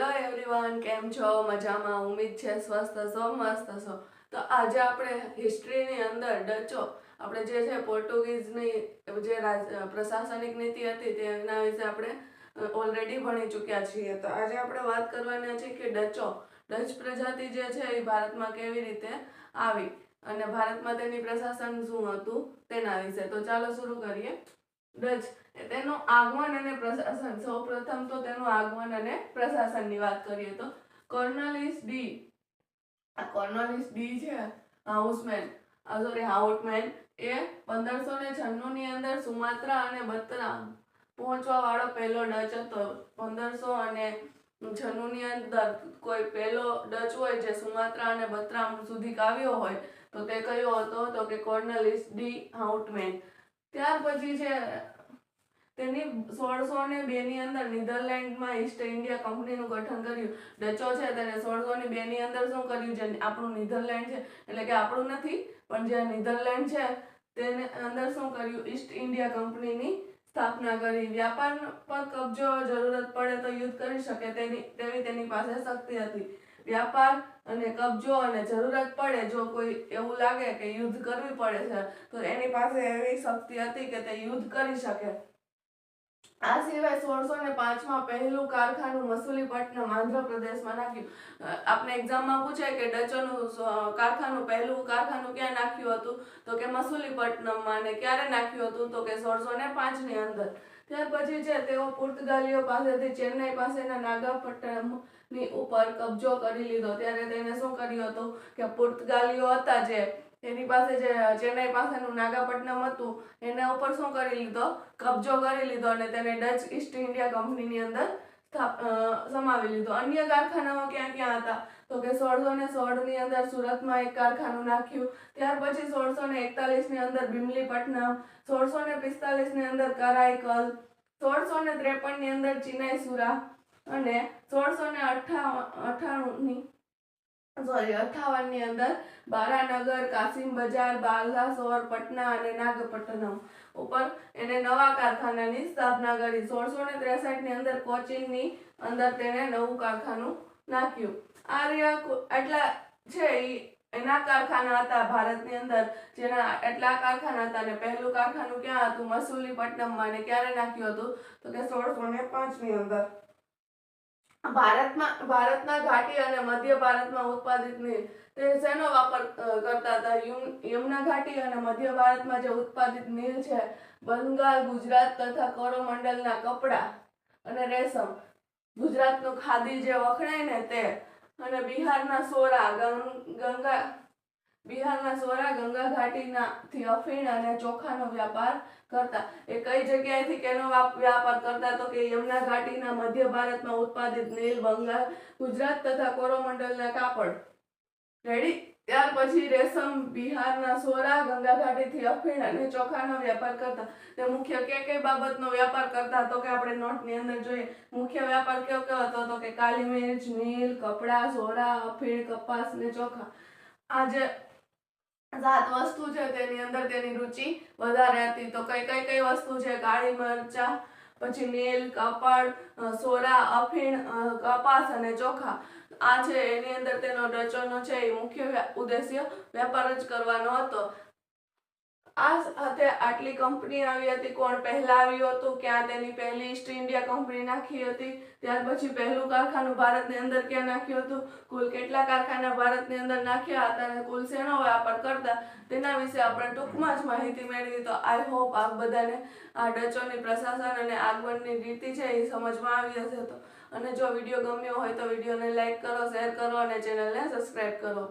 Hello everyone કેમ છો? મજામાં? ઉમીદ છે, સ્વસ્થ છો, મસ્ત છો? તો આજે આપણે હિસ્ટ્રીની અંદર ડચો. આપણે જે છે પોર્ટુગીઝની જે પ્રશાસનિક નીતિ હતી તેના વિશે આપણે ઓલરેડી ભણી ચૂક્યા છીએ. તો આજે આપણે વાત કરવાના છે કે ડચો. ડચ પ્રજાતિ જે છે એ ભારતમાં કેવી રીતે આવી? અને ભારતમાં તેની પ્રશાસન શું હતું તેના વિશે. તો ચાલો શરૂ કરીએ. ડચ તેનું આગમન અને પ્રશાસન. સૌ પ્રથમ તો તેનું આગમન અને પ્રશાસનની વાત કરીએ તો કોર્નલિસ ડી. આ કોર્નલિસ ડી છે હાઉસમેન. સોરી હાઉટમેન. એ પંદરસો ને છન્નુંની અંદર સુમાત્રા અને બત્રા પહોંચવા વાળો પહેલો ડચ હતો. પંદરસો અને છન્નુંની અંદર કોઈ પહેલો ડચ હોય જે સુમાત્રા અને બત્રા સુધી આવ્યો હોય, તો તે કયો હતો? તો કે કોર્નલિસ ડી હાઉટમેન. ત્યાર પછી છે, તેની સોળસો ને બે ની અંદર નીધરલેન્ડમાં ઈસ્ટ ઇન્ડિયા કંપનીનું ગઠન કર્યું. ડચો છે તેને સોળસો ને બે ની અંદર શું કર્યું? છે આપણું નીધરલેન્ડ છે. એટલે કે આપણું નથી, પણ જે નીધરલેન્ડ છે, તેને અંદર શું કર્યું? ઈસ્ટ ઇન્ડિયા કંપનીની સ્થાપના કરી. વ્યાપાર પર કબજો, જરૂરત પડે તો યુદ્ધ કરી શકે તેની, તેવી તેની પાસે શક્તિ હતી. વ્યાપાર અને કબજો અને જરૂરત પડે, જો કોઈ એવું લાગે કે યુદ્ધ કરવી પડે છે, તો એની પાસે એવી શક્તિ હતી કે તે યુદ્ધ કરી શકે. આ સિવાય સોળસો ને પાંચમાં પહેલું કારખાનું મસૂલીપટ્ટનમ આંધ્રપ્રદેશમાં નાખ્યું. આપણે એક્ઝામમાં પૂછાય કે ડચોનું કારખાનું પહેલું કારખાનું ક્યાં નાખ્યું હતું? તો કે મસૂલીપટ્ટનમમાં ને ક્યારે નાખ્યું હતું? તો કે સોળસો ને પાંચની અંદર. ત્યાર પછી છે તેઓ પુર્તગાલીઓ પાસેથી ચેન્નાઈ પાસેના નાગાપટ્ટનમ ની ઉપર કબજો કરી લીધો. ત્યારે તેને શું કર્યું હતું કે પુર્તગાલીઓ હતા જે, એની પાસે જે ચેન્નઈ પાસેનું નાગાપટ્ટનમ હતું, એના ઉપર શું કરી લીધો? કબજો કરી લીધો અને તેને ડચ ઈસ્ટ ઇન્ડિયા કંપનીની અંદર સમાવી લીધો. અન્ય કારખાનાઓ ક્યાં ક્યાં હતા? તો કે સોળસો ને સોળની અંદર સુરતમાં એક કારખાનું નાખ્યું, ત્યાર પછી સોળસો ને એકતાલીસની અંદર બિમલીપટ્ટનમ, સોળસો ને પિસ્તાલીસની અંદર કરાઈકલ સોળસો ને ત્રેપનની અંદર ચિનાઈસુરા અને સોળસો ને અઠાવન અઠાણું સોરી અઠાવનની અંદર બારાનગર કાસિમ બજાર બાલાસોર પટના અને નાગપટ્ટનમ ઉપર એને નવા કારખાનાની સ્થાપના કરી. સોળસો ને ત્રેસઠની અંદર કોચીનની અંદર તેને નવું કારખાનું નાખ્યું. આ રહ્યા આટલા છે એના કારખાના હતા ભારતની અંદર, જેના એટલા કારખાના હતા અને પહેલું કારખાનું ક્યાં હતું? મસૂલીપટ્ટનમમાં અને ક્યારે નાખ્યું હતું? તો કે સોળસો ને પાંચની અંદર. ભારતમાં, ભારતના ઘાટી અને મધ્ય ભારતમાં ઉત્પાદિત નીલ, તે શેનો વાપર કરતા હતા? યુમ- યમુના ઘાટી અને મધ્ય ભારતમાં જે ઉત્પાદિત નીલ છે, બંગાળ, ગુજરાત તથા કોરોમંડલના કપડાં અને રેશમ. ગુજરાતનું ખાદી જે વખણાય ને તે, અને બિહારના સોરા ગંગા બિહારના સોરા ગંગા ઘાટીના થી અફીણ અને ચોખાનો વ્યાપાર કરતા. એ કઈ જગ્યાએથી કેનો વ્યાપાર કરતા તો કે યમુના ઘાટીના મધ્ય ભારતમાં ઉત્પાદિત નીલ, બંગાળ, ગુજરાત તથા કોરોમંડલના કાપડ. રેડી ત્યાર પછી રેશમ બિહારના સોરા ગંગા ઘાટીથી અફીણ અને ચોખાનો વ્યાપાર કરતા. તે મુખ્ય કે કઈ બાબતનો વ્યાપાર કરતા તો કે આપણે નોટની અંદર જોઈએ. મુખ્ય વ્યાપાર કેવો કેવો હતો તો કે કાલી મિર્ચ, નીલ, કપડા, સોરા, અફીણ, કપાસ ને ચોખા. આ જે સાત વસ્તુ છે તેની અંદર તેની રુચિ વધારે હતી. તો કઈ કઈ કઈ વસ્તુ છે? કાળી મરચા, પછી નીલ કપાળ સોરા, અફીણ કપાસ અને ચોખા. આ છે એની અંદર તેનો રચનો છે. એ મુખ્ય ઉદ્દેશ્ય વેપાર જ કરવાનો હતો. આ સાથે આટલી કંપની આવી હતી, કોણ પહેલા આવ્યું હતું, ક્યાં તેની પહેલી ઈસ્ટ ઇન્ડિયા કંપની નાખી હતી, ત્યાર પછી પહેલું કારખાનું ભારતની અંદર ક્યાં નાખ્યું હતું, કુલ કેટલા કારખાના ભારતની અંદર નાખ્યા હતા અને કુલ શેનો વ્યાપાર કરતા, તેના વિશે આપણે ટૂંકમાં જ માહિતી મેળવી. તો આઈ હોપ આપ બધાને આ ડચોની પ્રશાસન અને આગમનની રીતિ છે એ સમજમાં આવી હશે તો. અને જો વીડિયો ગમ્યો હોય તો વિડીયોને લાઇક કરો શેર કરો અને ચેનલને સબસ્ક્રાઈબ કરો.